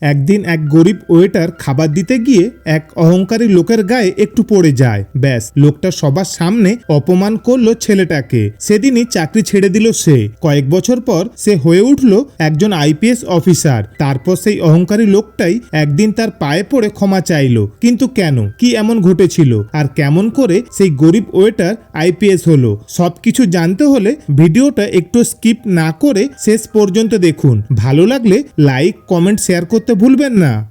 একদিন এক গরিব ওয়েটার খাবার দিতে গিয়ে এক অহংকারী লোকের গায়ে একটু পড়ে যায়। ব্যাস, লোকটা সবার সামনে অপমান করল ছেলেটাকে। সেদিনই চাকরি ছেড়ে দিল সে। কয়েক বছর পর সে হয়ে উঠল একজন আইপিএস অফিসার। তারপর সেই অহংকারী লোকটাই একদিন তার পায়ে পড়ে ক্ষমা চাইলো। কিন্তু কেন? কি এমন ঘটেছিল? আর কেমন করে সেই গরিব ওয়েটার আইপিএস হলো? সবকিছু জানতে হলে ভিডিওটা একটু স্কিপ না করে শেষ পর্যন্ত দেখুন। ভালো লাগলে লাইক, কমেন্ট, শেয়ার করতে ভুলবেন না।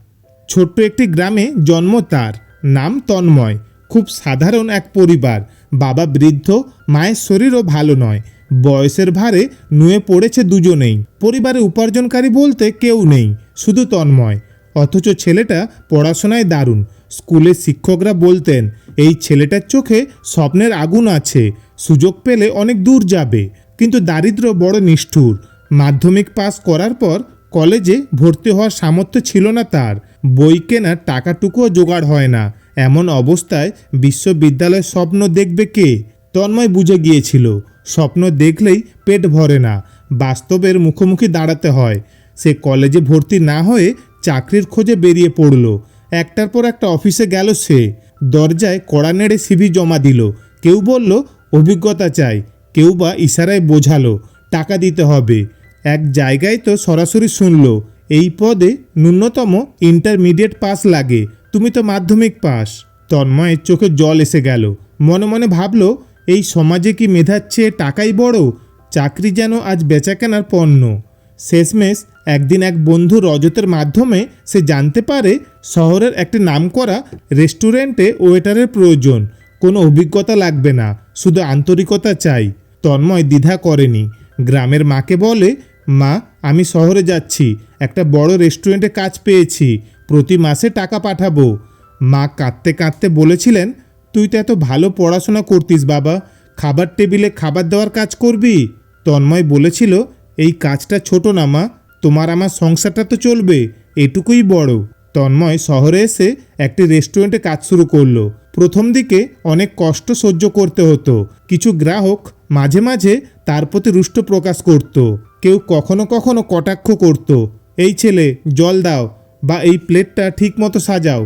ছোট্ট একটি গ্রামে জন্ম তার। নাম তন্ময়। খুব সাধারণ এক পরিবার। বাবা বৃদ্ধ, মায়ের শরীরও ভালো নয়। বয়সের ভারে নুয়ে পড়েছে দুজনেই। পরিবারে উপার্জনকারী বলতে কেউ নেই, শুধু তন্ময়। অথচ ছেলেটা পড়াশোনায় দারুণ। স্কুলের শিক্ষকরা বলতেন, এই ছেলেটার চোখে স্বপ্নের আগুন আছে। সুযোগ পেলে অনেক দূর যাবে। কিন্তু দারিদ্র বড় নিষ্ঠুর। মাধ্যমিক পাস করার পর কলেজে ভর্তি হওয়ার সামর্থ্য ছিল না তার। বই কেনার টাকাটুকুও জোগাড় হয় না। এমন অবস্থায় বিশ্ববিদ্যালয়ের স্বপ্ন দেখবে কে? তন্ময় বুঝে গিয়েছিল। স্বপ্ন দেখলেই পেট ভরে না। বাস্তবের মুখোমুখি দাঁড়াতে হয়। সে কলেজে ভর্তি না হয়ে চাকরির খোঁজে বেরিয়ে পড়ল। একটার পর একটা অফিসে গেল সে। দরজায় কড়া নেড়ে সিভি জমা দিল। কেউ বলল, অভিজ্ঞতা চাই। কেউ বা ইশারায় বোঝালো, টাকা দিতে হবে। এক জায়গায় তো সরাসরি শুনলো, এই পদে ন্যূনতম ইন্টারমিডিয়েট পাস লাগে, তুমি তো মাধ্যমিক পাস তন্ময়ের চোখে জল এসে গেল, মনে মনে ভাবলো, এই সমাজে কি মেধার চেয়ে টাকাই বড়? চাকরি যেন আজ বেচাকেনার পণ্য। শেষমেশ একদিন এক বন্ধু রজতের মাধ্যমে সে জানতে পারে, শহরের একটি নামকরা রেস্টুরেন্টে ওয়েটারের প্রয়োজন, কোনো অভিজ্ঞতা লাগবে না, শুধু আন্তরিকতা চাই। তন্ময় দ্বিধা করেনি, গ্রামের মাকে বলে মা, আমি শহরে যাচ্ছি। একটা বড় রেস্টুরেন্টে কাজ পেয়েছি। প্রতি মাসে টাকা পাঠাবো। মা কাঁদতে কাঁদতে বলেছিলেন, তুই তো এত ভালো পড়াশোনা করতিস বাবা। খাবার টেবিলে খাবার দেওয়ার কাজ করবি? তন্ময় বলেছিল, এই কাজটা ছোট না মা, তোমার আমার সংসারটা তো চলবে, এটুকুই বড়। তন্ময় শহরে এসে একটি রেস্টুরেন্টে কাজ শুরু করল। প্রথম দিকে অনেক কষ্ট সহ্য করতে হতো। কিছু গ্রাহক মাঝে মাঝে তার প্রতি রুষ্ট প্রকাশ করত। কেউ কখনো কখনো কটাক্ষ করত, এই ছেলে, জল দাও বা এই প্লেটটা ঠিকমতো সাজাও।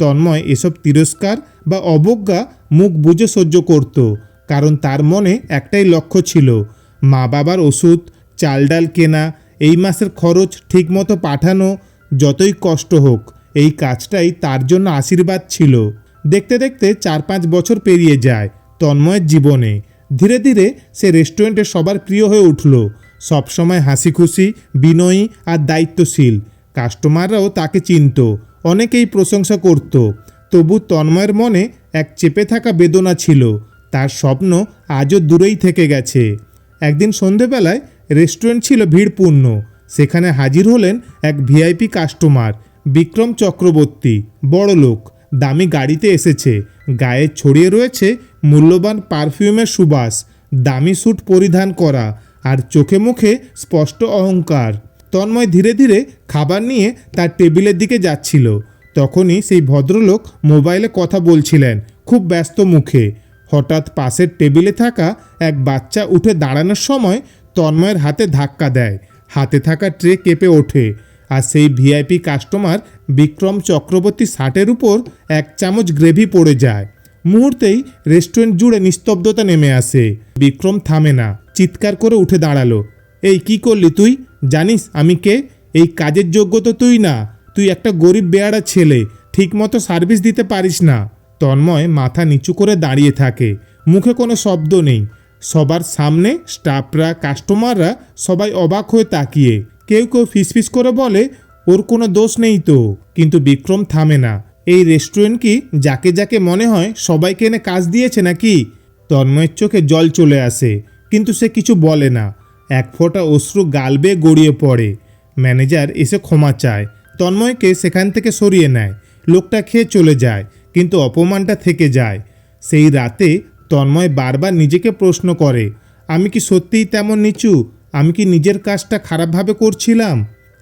তন্ময় এসব তিরস্কার বা অবজ্ঞা মুখ বুঝে সহ্য করত, কারণ তার মনে একটাই লক্ষ্য ছিল মা বাবার ওষুধ, চাল ডাল কেনা, এই মাসের খরচ ঠিকমতো পাঠানো, যতই কষ্ট হোক, এই কাজটাই তার জন্য আশীর্বাদ ছিল। দেখতে দেখতে চার পাঁচ বছর পেরিয়ে যায় তন্ময়ের জীবনে। ধীরে ধীরে সে রেস্টুরেন্টে সবার প্রিয় হয়ে উঠল সবসময় হাসি খুশি বিনয়ী আর দায়িত্বশীল। কাস্টমাররাও তাকে চিনত, অনেকেই প্রশংসা করত। তবু তন্ময়ের মনে এক চেপে থাকা বেদনা ছিল। তার স্বপ্ন আজও দূরেই থেকে গেছে। একদিন সন্ধেবেলায় রেস্টুরেন্ট ছিল ভিড়পূর্ণ। সেখানে হাজির হলেন এক ভিআইপি কাস্টমার, বিক্রম চক্রবর্তী, বড় লোক। দামি গাড়িতে এসেছে। গায়ে ছড়িয়ে রয়েছে মূল্যবান পারফিউমের সুবাস, দামি স্যুট পরিধান করা আর চোখে মুখে স্পষ্ট অহংকার। তন্ময় ধীরে ধীরে খাবার নিয়ে তার টেবিলের দিকে যাচ্ছিল। তখনই সেই ভদ্রলোক মোবাইলে কথা বলছিলেন, খুব ব্যস্ত মুখে। হঠাৎ পাশের টেবিলে থাকা এক বাচ্চা উঠে দাঁড়ানোর সময় তন্ময়ের হাতে ধাক্কা দেয়। হাতে থাকা ট্রে কেঁপে ওঠে আর সেই ভিআইপি কাস্টমার বিক্রম চক্রবর্তী শার্টের উপর এক চামচ গ্রেভি পড়ে যায়। মুহূর্তেই রেস্টুরেন্ট জুড়ে নিস্তব্ধতা নেমে আসে। বিক্রম থামে না। চিৎকার করে উঠে দাঁড়াল। এই কি করলি তুই? জানিস আমি কে? এই কাজের যোগ্য তো তুই না। তুই একটা গরিব বেয়ারা ছেলে। ঠিকমতো সার্ভিস দিতে পারিস না। তন্ময় মাথা নিচু করে দাঁড়িয়ে থাকে। মুখে কোনো শব্দ নেই। সবার সামনে স্টাফরা, কাস্টমাররা সবাই অবাক হয়ে তাকিয়ে। কেউ কেউ ফিসফিস করে বলে, ওর কোনো দোষ নেই তো? কিন্তু বিক্রম থামে না। এই রেস্টুরেন্ট কি যাকে যাকে মনে হয় সবাইকে এনে কাজ দিয়েছে নাকি? তন্ময়ের চোখে জল চলে আসে। কিন্তু সে কিছু বলে না। এক ফোঁটা অশ্রু গাল বেয়ে গড়িয়ে পড়ে। ম্যানেজার এসে ক্ষমা চায়। তন্ময়কে সেখান থেকে সরিয়ে নেয়। লোকটা খেয়ে চলে যায়, কিন্তু অপমানটা থেকে যায়। সেই রাতে তন্ময় বারবার নিজেকে প্রশ্ন করে, আমি কি সত্যিই তেমন নিচু? আমি কি নিজের কাজটা খারাপভাবে করছিলাম?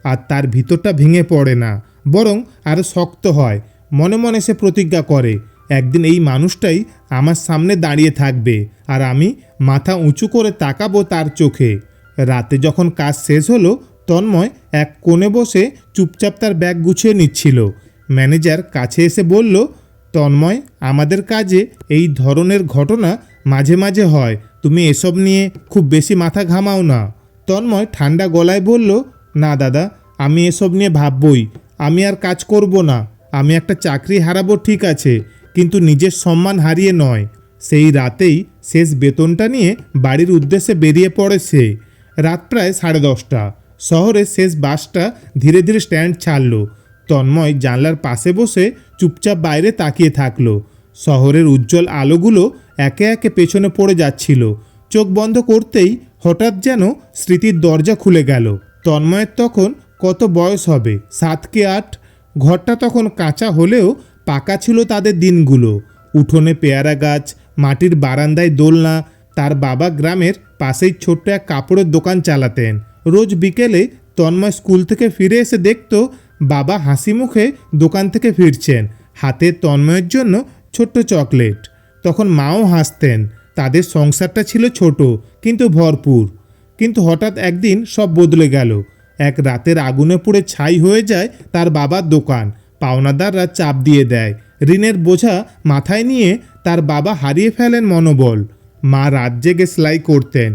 আর তার ভিতরটা ভেঙে পড়ে না, বরং আরও শক্ত হয়। মনে মনে সে প্রতিজ্ঞা করে একদিন এই মানুষটাই আমার সামনে দাঁড়িয়ে থাকবে আর আমি মাথা উঁচু করে তাকাবো তার চোখে। রাতে যখন কাজ শেষ হলো, তন্ময় এক কোণে বসে চুপচাপ তার ব্যাগ গুছিয়ে নিচ্ছিল। ম্যানেজার কাছে এসে বলল, তন্ময়, আমাদের কাজে এই ধরনের ঘটনা মাঝে মাঝে হয়। তুমি এসব নিয়ে খুব বেশি মাথা ঘামাও না। তন্ময় ঠান্ডা গলায় বলল, না দাদা, আমি এসব নিয়ে ভাববই। আমি আর কাজ করব না। আমি একটা চাকরি হারাবো ঠিক আছে। কিন্তু নিজের সম্মান হারিয়ে নয়। সেই রাতেই শেষ বেতনটা নিয়ে বাড়ির উদ্দেশ্যে বেরিয়ে পড়ে সে। রাত প্রায় সাড়ে দশটা। শহরের শেষ বাসটা ধীরে ধীরে স্ট্যান্ড ছাড়লো। তন্ময় জানলার পাশে বসে চুপচাপ বাইরে তাকিয়ে থাকল। শহরের উজ্জ্বল আলোগুলো একে একে পেছনে পড়ে যাচ্ছিল। চোখ বন্ধ করতেই হঠাৎ যেন স্মৃতির দরজা খুলে গেল। তন্ময়ের তখন কত বয়স হবে? সাত কি আট? ঘরটা তখন কাঁচা হলেও পাকা ছিল তাদের দিনগুলো। উঠোনে পেয়ারা গাছ, মাটির বারান্দায় দোলনা, তার বাবা গ্রামের পাশেই ছোট্ট এক কাপড়ের দোকান চালাতেন। রোজ বিকেলে তন্ময় স্কুল থেকে ফিরে এসে দেখত, বাবা হাসি মুখে দোকান থেকে ফিরছেন, হাতে তন্ময়ের জন্য ছোট্ট চকলেট। তখন মাও হাসতেন, তাদের সংসারটা ছিল ছোট, কিন্তু ভরপুর। কিন্তু হঠাৎ একদিন সব বদলে গেল। এক রাতের আগুনে পুড়ে ছাই হয়ে যায় তার বাবার দোকান। পাওনাদাররা চাপ দিয়ে দেয়। ঋণের বোঝা মাথায় নিয়ে তার বাবা হারিয়ে ফেলেন মনোবল। মা রাত জেগে সেলাই করতেন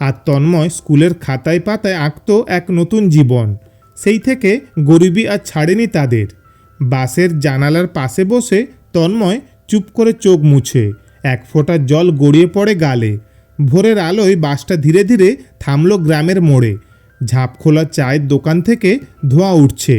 আর তন্ময় স্কুলের খাতায় পাতায় আঁকত এক নতুন জীবন। সেই থেকে গরিবী আর ছাড়েনি তাদের। বাসের জানালার পাশে বসে তন্ময় চুপ করে চোখ মুছে। এক ফোঁটা জল গড়িয়ে পড়ে গালে। ভোরের আলোয় বাসটা ধীরে ধীরে থামলো গ্রামের মোড়ে। ঝাঁপ খোলা চায়ের দোকান থেকে ধোঁয়া উঠছে।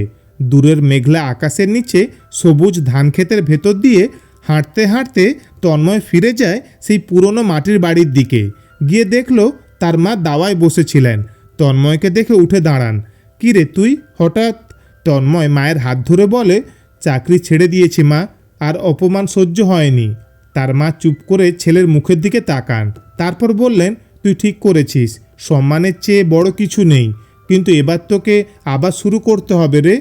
দূরের মেঘলা আকাশের নিচে সবুজ ধান ক্ষেতের ভেতর দিয়ে হাঁটতে হাঁটতে তন্ময় ফিরে যায় সেই পুরনো মাটির বাড়ির দিকে। গিয়ে দেখল তার মা দাওয়ায় বসেছিলেন। তন্ময়কে দেখে উঠে দাঁড়ান। কী রে তুই? হঠাৎ তন্ময় মায়ের হাত ধরে বলে, চাকরি ছেড়ে দিয়েছি মা, আর অপমান সহ্য হয়নি। তার মা চুপ করে ছেলের মুখের দিকে তাকান। তারপর বললেন, তুই ঠিক করেছিস, সম্মানের চেয়ে বড় কিছু নেই, কিন্তু এবার তোকে আবার শুরু করতে হবে রে।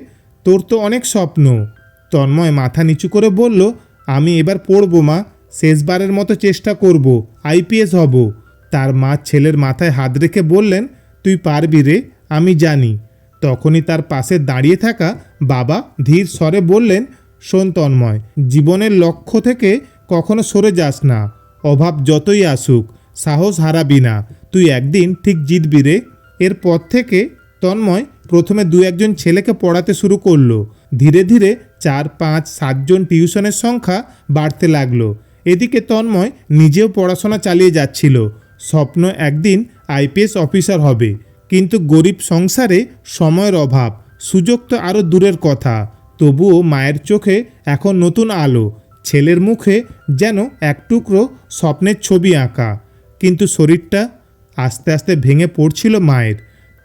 তোর তো অনেক স্বপ্ন। তন্ময় মাথা নিচু করে বলল, আমি এবার পড়ব মা, শেষবারের মতো চেষ্টা করব, আইপিএস হব। তার মা ছেলের মাথায় হাত রেখে বললেন, তুই পারবি রে, আমি জানি। তখনই তার পাশে দাঁড়িয়ে থাকা বাবা ধীর স্বরে বললেন, শোন তন্ময়, জীবনের লক্ষ্য থেকে কখনো সরে যাস না। অভাব যতই আসুক, সাহস হারাবি না। তুই একদিন ঠিক জিতবি রে। এরপর থেকে তন্ময় প্রথমে দু একজন ছেলেকে পড়াতে শুরু করল। ধীরে ধীরে চার, পাঁচ সাতজন টিউশনের সংখ্যা বাড়তে লাগল। এদিকে তন্ময় নিজেও পড়াশোনা চালিয়ে যাচ্ছিল। স্বপ্ন একদিন আইপিএস অফিসার হবে। কিন্তু গরিব সংসারে সময়ের অভাব, সুযোগ তো আরও দূরের কথা। তবুও মায়ের চোখে এখন নতুন আলো, ছেলের মুখে যেন এক টুকরো স্বপ্নের ছবি আঁকা। কিন্তু শরীরটা আস্তে আস্তে ভেঙে পড়ছিল মায়ের।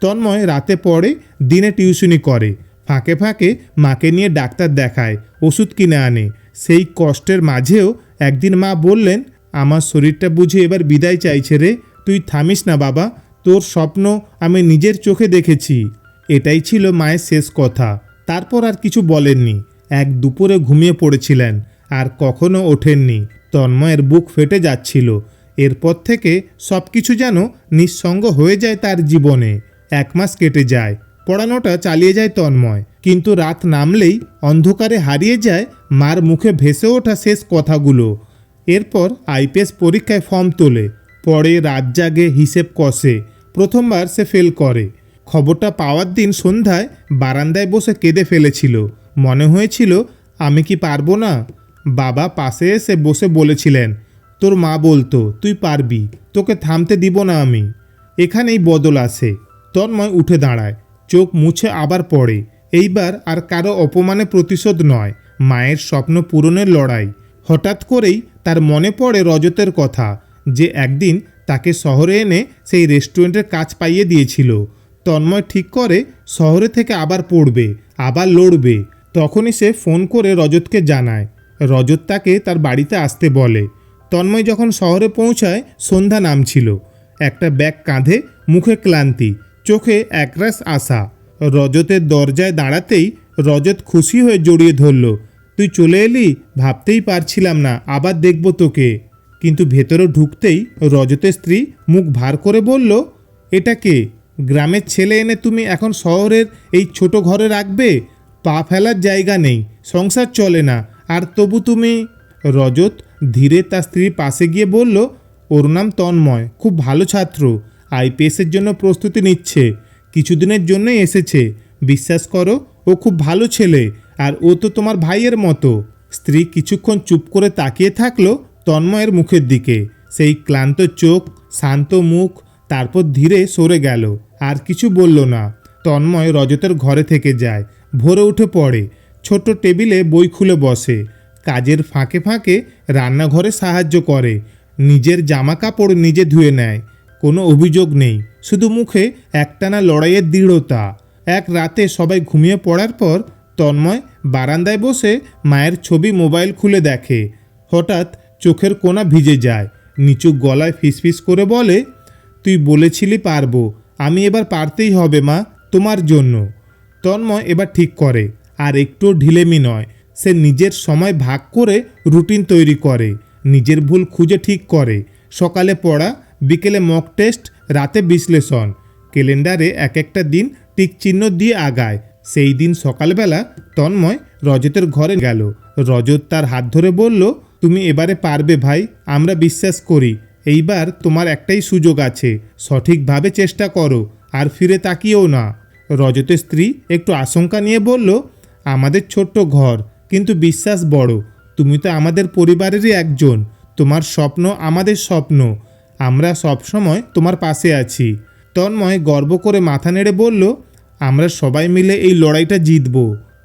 তন্ময় রাতে পড়ে, দিনে টিউশনি করে। ফাঁকে ফাঁকে মাকে নিয়ে ডাক্তার দেখায়, ওষুধ কিনে আনে। সেই কষ্টের মাঝেও একদিন মা বললেন, আমার শরীরটা বুঝে এবার বিদায় চাইছে রে, তুই থামিস না বাবা, তোর স্বপ্ন আমি নিজের চোখে দেখেছি। এটাই ছিল মায়ের শেষ কথা। তারপর আর কিছু বলেননি। এক দুপুরে ঘুমিয়ে পড়েছিলেন, আর কখনো ওঠেননি। তন্ময়ের বুক ফেটে যাচ্ছিল। এরপর থেকে সব কিছু যেন নিঃসঙ্গ হয়ে যায় তার জীবনে। এক মাস কেটে যায়। পড়ানোটা চালিয়ে যায় তন্ময়। কিন্তু রাত নামলেই অন্ধকারে হারিয়ে যায় মার মুখে ভেসে ওঠা শেষ কথাগুলো। এরপর আইপিএস পরীক্ষায় ফর্ম তোলে। পরে রাত জাগে হিসেব কষে। প্রথমবার সে ফেল করে। খবরটা পাওয়ার দিন সন্ধ্যায় বারান্দায় বসে কেঁদে ফেলেছিল। মনে হয়েছিল, আমি কি পারব না? বাবা পাশে এসে বসে বলেছিলেন, তোর মা বলতো, তুই পারবি, তোকে থামতে দিব না আমি। এখানেই বদল আসে। তন্ময় উঠে দাঁড়ায়। চোখ মুছে আবার পড়ে। এইবার আর কারও অপমানে প্রতিশোধ নয়। মায়ের স্বপ্ন পূরণের লড়াই। হঠাৎ করেই তার মনে পড়ে রজতের কথা, যে একদিন তাকে শহরে এনে সেই রেস্টুরেন্টের কাজ পাইয়ে দিয়েছিল। তন্ময় ঠিক করে শহরে থেকে আবার পড়বে, আবার লড়বে। তখনই সে ফোন করে রজতকে জানায়। রজত তাকে তার বাড়িতে আসতে বলে। তন্ময় যখন শহরে পৌঁছায়, সন্ধ্যা নামছিল। একটা ব্যাগ কাঁধে, মুখে ক্লান্তি। চোখে একরাশ আশা। রজতের দরজায় দাঁড়াতেই রজত খুশি হয়ে জড়িয়ে ধরল। তুই চলে এলি? ভাবতেই পারছিলাম না, আবার দেখব তোকে। কিন্তু ভেতরে ঢুকতেই রজতের স্ত্রী মুখ ভার করে বলল, এটা কে? গ্রামের ছেলে এনে তুমি এখন শহরের এই ছোট ঘরে রাখবে? পা ফেলার জায়গা নেই, সংসার চলে না, আর তবু তুমি রজত ধীরে তার স্ত্রীর পাশে গিয়ে বলল, ওর নাম তন্ময়, খুব ভালো ছাত্র। আইপিএসের জন্য প্রস্তুতি নিচ্ছে। কিছুদিনের জন্যই এসেছে। বিশ্বাস করো, ও খুব ভালো ছেলে। আর ও তো তোমার ভাইয়ের মতো। স্ত্রী কিছুক্ষণ চুপ করে তাকিয়ে থাকল তন্ময়ের মুখের দিকে। সেই ক্লান্ত চোখ, শান্ত মুখ, তারপর ধীরে সরে গেল। আর কিছু বলল না। তন্ময় রজতের ঘরে থেকে যায়। ভোরে উঠে পড়ে। ছোট টেবিলে বই খুলে বসে। কাজের ফাঁকে ফাঁকে রান্নাঘরে সাহায্য করে। নিজের জামা কাপড় নিজে ধুয়ে নেয়। কোনো অভিযোগ নেই। শুধু মুখে একটানা লড়াইয়ের দৃঢ়তা। এক রাতে সবাই ঘুমিয়ে পড়ার পর তন্ময় বারান্দায় বসে মায়ের ছবি মোবাইল খুলে দেখে। হঠাৎ চোখের কোনা ভিজে যায়। নিচু গলায় ফিসফিস করে বলে, তুই বলেছিলি পারব। আমি এবার পারতেই হবে মা, তোমার জন্য। তন্ময় এবার ঠিক করে। আর একটু ঢিলেমি নয়। সে নিজের সময় ভাগ করে রুটিন তৈরি করে। নিজের ভুল খুঁজে ঠিক করে। সকালে পড়া বিকেলে মক টেস্ট রাতে বিশ্লেষণ। ক্যালেন্ডারে এক একটা দিন টিক চিহ্ন দিয়ে আগায়। সেই দিন সকালবেলা তন্ময় রজতের ঘরে গেল। রজত তার হাত ধরে বলল, তুমি এবারে পারবে ভাই, আমরা বিশ্বাস করি। এইবার তোমার একটাই সুযোগ আছে, সঠিকভাবে চেষ্টা করো, আর ফিরে তাকিয়েও না। রজতের স্ত্রী একটু আশঙ্কা নিয়ে বলল, আমাদের ছোট্ট ঘর, কিন্তু বিশ্বাস বড়। তুমি তো আমাদের পরিবারেরই একজন। তোমার স্বপ্ন আমাদের স্বপ্ন। আমরা সবসময় তোমার পাশে আছি। তন্ময় গর্ব করে মাথা নেড়ে বলল, আমরা সবাই মিলে এই লড়াইটা জিতব।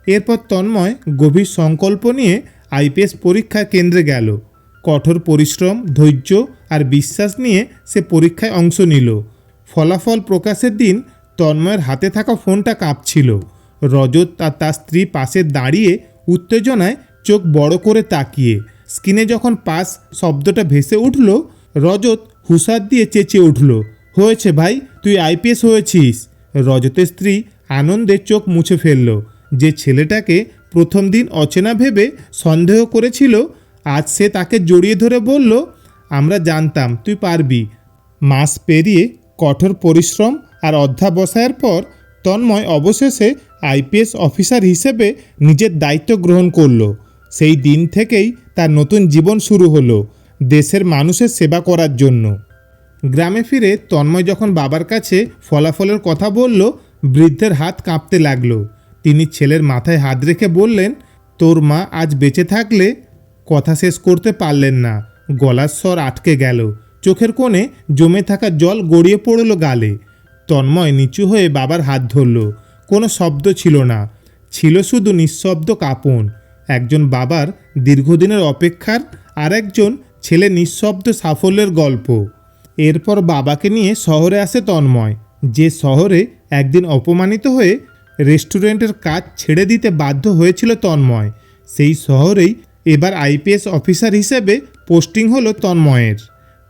এরপর তন্ময় গভীর সংকল্প নিয়ে আইপিএস পরীক্ষা কেন্দ্রে গেল। কঠোর পরিশ্রম, ধৈর্য আর বিশ্বাস নিয়ে সে পরীক্ষায় অংশ নিল। ফলাফল প্রকাশের দিন তন্ময়ের হাতে থাকা ফোনটা কাঁপছিল। রজত আর তার স্ত্রী পাশে দাঁড়িয়ে উত্তেজনায় চোখ বড় করে তাকিয়ে। স্ক্রিনে যখন পাস শব্দটা ভেসে উঠল, রজত হুসার দিয়ে চেঁচিয়ে উঠল, হয়েছে ভাই, তুই আইপিএস হয়েছিস। রজতের স্ত্রী আনন্দের চোখ মুছে ফেলল, যে ছেলেটাকে প্রথম দিন অচেনা ভেবে সন্দেহ করেছিল, আজ সে তাকে জড়িয়ে ধরে বলল, আমরা জানতাম তুই পারবি। মাস পেরিয়ে কঠোর পরিশ্রম আর অধ্যাবসায়ের পর তন্ময় অবশেষে আইপিএস অফিসার হিসেবে নিজের দায়িত্ব গ্রহণ করল। সেই দিন থেকেই তার নতুন জীবন শুরু হলো। দেশের মানুষের সেবা করার জন্য। গ্রামে ফিরে তন্ময় যখন বাবার কাছে ফলাফলের কথা বলল, বৃদ্ধের হাত কাঁপতে লাগল। তিনি ছেলের মাথায় হাত রেখে বললেন, তোর মা আজ বেঁচে থাকলে কথা শেষ করতে পারলেন না। গলার স্বর আটকে গেল। চোখের কোণে জমে থাকা জল গড়িয়ে পড়ল গালে। তন্ময় নিচু হয়ে বাবার হাত ধরল। কোনো শব্দ ছিল না। ছিল শুধু নিঃশব্দ কাঁপন। একজন বাবার দীর্ঘদিনের অপেক্ষার আর একজন ছেলে নিঃশব্দ সাফল্যের গল্প। এরপর বাবাকে নিয়ে শহরে আসে তন্ময়। যে শহরে একদিন অপমানিত হয়ে রেস্টুরেন্টের কাজ ছেড়ে দিতে বাধ্য হয়েছিল তন্ময়, সেই শহরেই এবার আইপিএস অফিসার হিসেবে পোস্টিং হলো তন্ময়ের।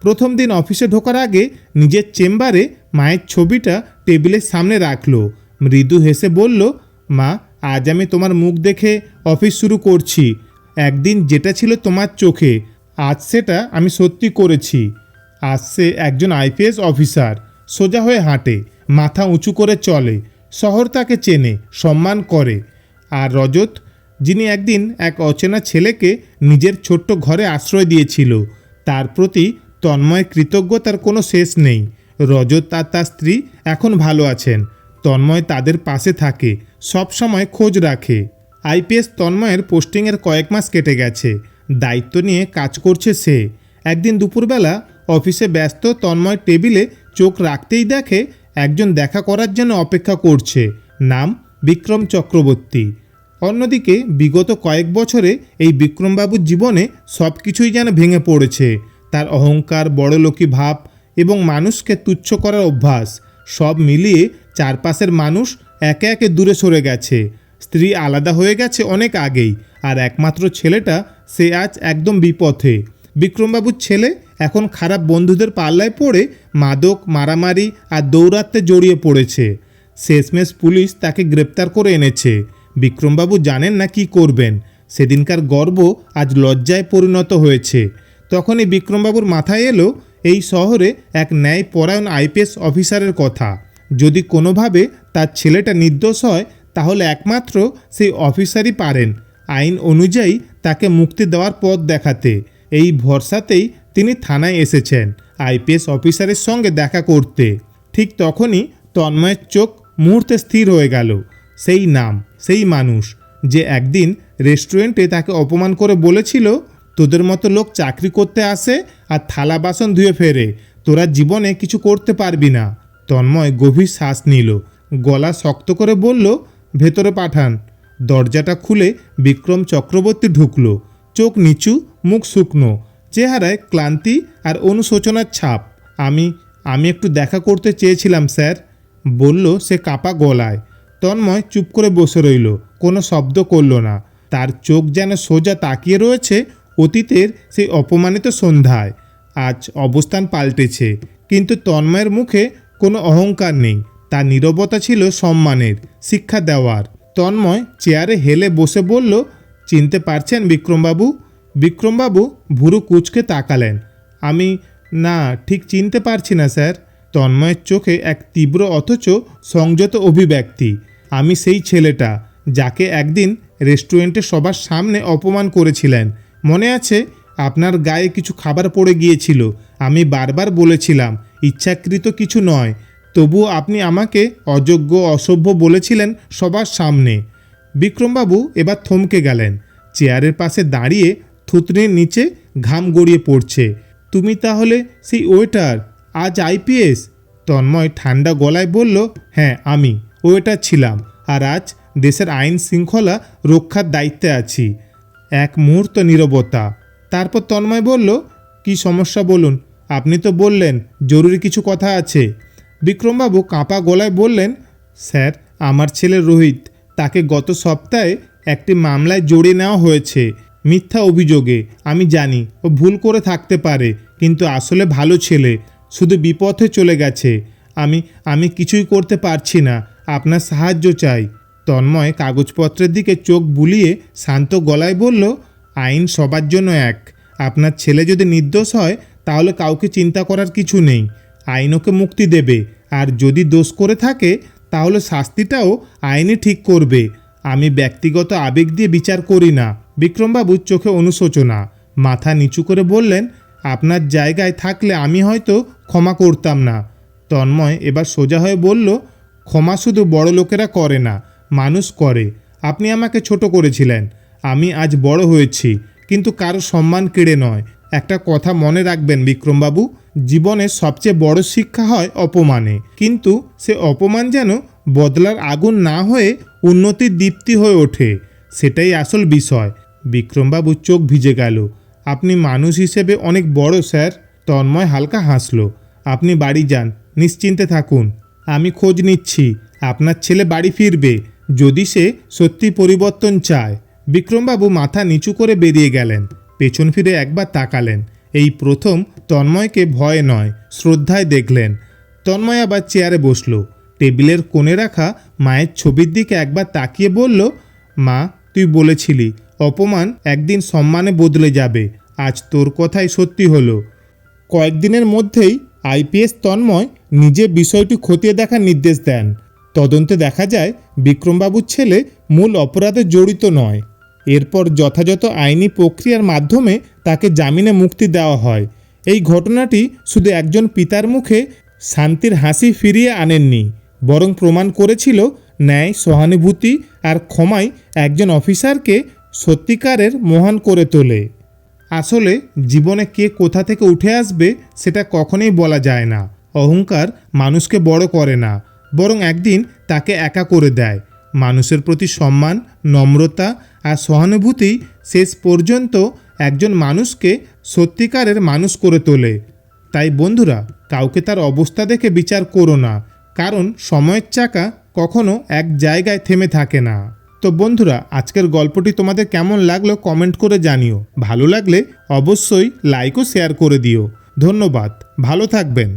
প্রথম দিন অফিসে ঢোকার আগে নিজের চেম্বারে মায়ের ছবিটা টেবিলের সামনে রাখল। মৃদু হেসে বলল, মা, আজ আমি তোমার মুখ দেখে অফিস শুরু করছি। একদিন যেটা ছিল তোমার চোখে আজ সেটা আমি সত্যি করেছি। আজ সে একজন আইপিএস অফিসার, সোজা হয়ে হাঁটে, মাথা উঁচু করে চলে, শহর তাকে চেনে, সম্মান করে। আর রজত, যিনি একদিন এক অচেনা ছেলেকে নিজের ছোট্ট ঘরে আশ্রয় দিয়েছিল, তার প্রতি তন্ময় কৃতজ্ঞতার কোনো শেষ নেই। রজত আর তার স্ত্রী এখন ভালো আছেন, তন্ময় তাদের পাশে থাকে সব সময় খোঁজ রাখে। আইপিএস তন্ময়ের পোস্টিংয়ের কয়েক মাস কেটে গেছে দায়িত্ব নিয়ে কাজ করছে সে। একদিন দুপুরবেলা অফিসে ব্যস্ত তন্ময় টেবিলে চোখ রাখতেই দেখে একজন দেখা করার জন্য অপেক্ষা করছে, নাম বিক্রম চক্রবর্তী। অন্যদিকে বিগত কয়েক বছরে এই বিক্রমবাবুর জীবনে সব কিছুই যেন ভেঙে পড়েছে। তার অহংকার, বড়লোকি ভাব এবং মানুষকে তুচ্ছ করার অভ্যাস সব মিলিয়ে চারপাশের মানুষ একে একে দূরে সরে গেছে। স্ত্রী আলাদা হয়ে গেছে অনেক আগেই। আর একমাত্র ছেলেটা সে আজ একদম বিপথে। বিক্রমবাবুর ছেলে এখন খারাপ বন্ধুদের পাল্লায় পড়ে মাদক, মারামারি আর দৌরাত্মে জড়িয়ে পড়েছে। শেষমেশ পুলিশ তাকে গ্রেপ্তার করে এনেছে। বিক্রমবাবু জানেন না কি করবেন। সেদিনকার গর্ব আজ লজ্জায় পরিণত হয়েছে। তখনই বিক্রমবাবুর মাথায় এলো এই শহরে এক ন্যায় পরায়ণ আইপিএস অফিসারের কথা। যদি কোনোভাবে তার ছেলেটা নির্দোষ হয়, তাহলে একমাত্র সেই অফিসারই পারেন। আইন অনুযায়ী তাকে মুক্তি দেওয়ার পথ দেখাতে। এই ভরসাতেই তিনি থানায় এসেছেন, আইপিএস অফিসারের সঙ্গে দেখা করতে। ঠিক তখনই তন্ময়ের চোখ মুহূর্তে স্থির হয়ে গেল। সেই নাম, সেই মানুষ যে একদিন রেস্টুরেন্টে তাকে অপমান করে বলেছিল, তোদের মতো লোক চাকরি করতে আসে আর থালা বাসন ধুয়ে ফেরে, তোরা জীবনে কিছু করতে পারবি না। তন্ময় গভীর শ্বাস নিল, গলা শক্ত করে বলল, ভেতরে পাঠান। দরজাটা খুলে বিক্রম চক্রবর্তী ঢুকলো। চোখ নিচু, মুখ শুকনো। চেহারায় ক্লান্তি আর অনুশোচনার ছাপ। আমি আমি একটু দেখা করতে চেয়েছিলাম, স্যার। বলল, সে কাপা গলায়। তন্ময় চুপ করে বসে রইল। কোনো শব্দ করল না। তার চোখ যেন সোজা তাকিয়ে রয়েছে অতীতের সেই অপমানিত সন্ধ্যায়। আজ অবস্থান পাল্টেছে। কিন্তু তন্ময়ের মুখে কোনো অহংকার নেই। তার নীরবতা ছিল সম্মানের, শিক্ষা দেওয়ার। তন্ময় চেয়ারে হেলে বসে বলল, চিনতে পারছেন বিক্রমবাবু? বিক্রমবাবু ভুরু কুচকে তাকালেন। আমি, না, ঠিক চিনতে পারছি না, স্যার। তন্ময়ের চোখে এক তীব্র অথচ সংযত অভিব্যক্তি। আমি সেই ছেলেটা, যাকে একদিন রেস্টুরেন্টে সবার সামনে অপমান করেছিলেন। মনে আছে, আপনার গায়ে কিছু খাবার পড়ে গিয়েছিল। আমি বারবার বলেছিলাম, ইচ্ছাকৃত কিছু নয়। তবুও আপনি আমাকে অযোগ্য, অসভ্য বলেছিলেন সবার সামনে। বিক্রমবাবু এবার থমকে গেলেন। চেয়ারের পাশে দাঁড়িয়ে থুতনির নিচে ঘাম গড়িয়ে পড়ছে। তুমি তাহলে সেই ওয়েটার, আজ আইপিএস তন্ময় ঠান্ডা গলায় বলল হ্যাঁ আমি, ওয়েটার ছিলাম, আর আজ দেশের আইন শৃঙ্খলা রক্ষার দায়িত্বে আছি। এক মুহূর্ত নীরবতা। তারপর তন্ময় বলল, কি সমস্যা বলুন? আপনি তো বললেন, জরুরি কিছু কথা আছে। বিক্রমবাবু কাঁপা গলায় বললেন, স্যার, আমার ছেলে রোহিত, তাকে গত সপ্তাহে একটি মামলায় জড়িয়ে নেওয়া হয়েছে, মিথ্যা অভিযোগে। আমি জানি, ও ভুল করে থাকতে পারে, কিন্তু আসলে ভালো ছেলে, শুধু বিপথে চলে গেছে। আমি আমি কিছুই করতে পারছি না, আপনার সাহায্য চাই। তন্ময় কাগজপত্রের দিকে চোখ বুলিয়ে শান্ত গলায় বলল, আইন সবার জন্য এক। আপনার ছেলে যদি নির্দোষ হয়, তাহলে কাউকে চিন্তা করার কিছু নেই। আইন ওকে মুক্তি দেবে। আর যদি দোষ করে থাকে, তাহলে শাস্তিটাও আইনে ঠিক করবে। আমি ব্যক্তিগত আবেগ দিয়ে বিচার করি না। বিক্রমবাবুর চোখে অনুশোচনা। মাথা নিচু করে বললেন, আপনার জায়গায় থাকলে আমি হয়তো ক্ষমা করতাম না। তন্ময় এবার সোজা হয়ে বলল, ক্ষমা শুধু বড় লোকেরা করে না, মানুষ করে। আপনি আমাকে ছোট করেছিলেন। আমি আজ বড় হয়েছি, কিন্তু কারও সম্মান কেড়ে নয়। একটা কথা মনে রাখবেন বিক্রমবাবু জীবনের সবচেয়ে বড় শিক্ষা হয় অপমানে। কিন্তু সে অপমান যেন বদলার আগুন না হয়ে উন্নতির দীপ্তি হয়ে ওঠে, সেটাই আসল বিষয়। বিক্রমবাবু চোখ ভিজে গেল। আপনি মানুষ হিসেবে অনেক বড়, স্যার। তন্ময় হালকা হাসলো। আপনি বাড়ি যান, নিশ্চিন্তে থাকুন। আমি খোঁজ নিচ্ছি। আপনার ছেলে বাড়ি ফিরবে, যদি সে সত্যি পরিবর্তন চায়। বিক্রমবাবু মাথা নিচু করে বেরিয়ে গেলেন। পেছন ফিরে একবার তাকালেন। এই প্রথম তন্ময়কে ভয় নয়, শ্রদ্ধায় দেখলেন। তন্ময় আবার চেয়ারে বসল। টেবিলের কোণে রাখা মায়ের ছবির দিকে একবার তাকিয়ে বলল, মা, তুই বলেছিলি, অপমান একদিন সম্মানে বদলে যাবে। আজ তোর কথাই সত্যি হলো। কয়েকদিনের মধ্যেই আইপিএস তন্ময় নিজে বিষয়টি খতিয়ে দেখার নির্দেশ দেন। তদন্তে দেখা যায়, বিক্রমবাবুর ছেলে মূল অপরাধে জড়িত নয়। এরপর যথাযথ আইনি প্রক্রিয়ার মাধ্যমে তাকে জামিনে মুক্তি দেওয়া হয়। এই ঘটনাটি শুধু একজন পিতার মুখে শান্তির হাসি ফিরিয়ে আনেননি, বরং প্রমাণ করেছিল ন্যায়, সহানুভূতি আর ক্ষমাই একজন অফিসারকে সত্যিকারের মহান করে তোলে। আসলে জীবনে কে কোথা থেকে উঠে আসবে সেটা কখনোই বলা যায় না। অহংকার মানুষকে বড় করে না, বরং একদিন তাকে একা করে দেয়। মানুষের প্রতি সম্মান, নম্রতা আর সহানুভূতি শেষ পর্যন্ত একজন মানুষকে সত্যিকারের মানুষ করে তোলে। তাই বন্ধুরা, কাউকে তার অবস্থা দেখে বিচার করো না, কারণ সময়ের চাকা কখনো এক জায়গায় থেমে থাকে না। তো বন্ধুরা, আজকের গল্পটি তোমাদের কেমন লাগল কমেন্ট করে জানিও। ভালো লাগলে অবশ্যই লাইক ও শেয়ার করে দিও। ধন্যবাদ, ভালো থাকবেন।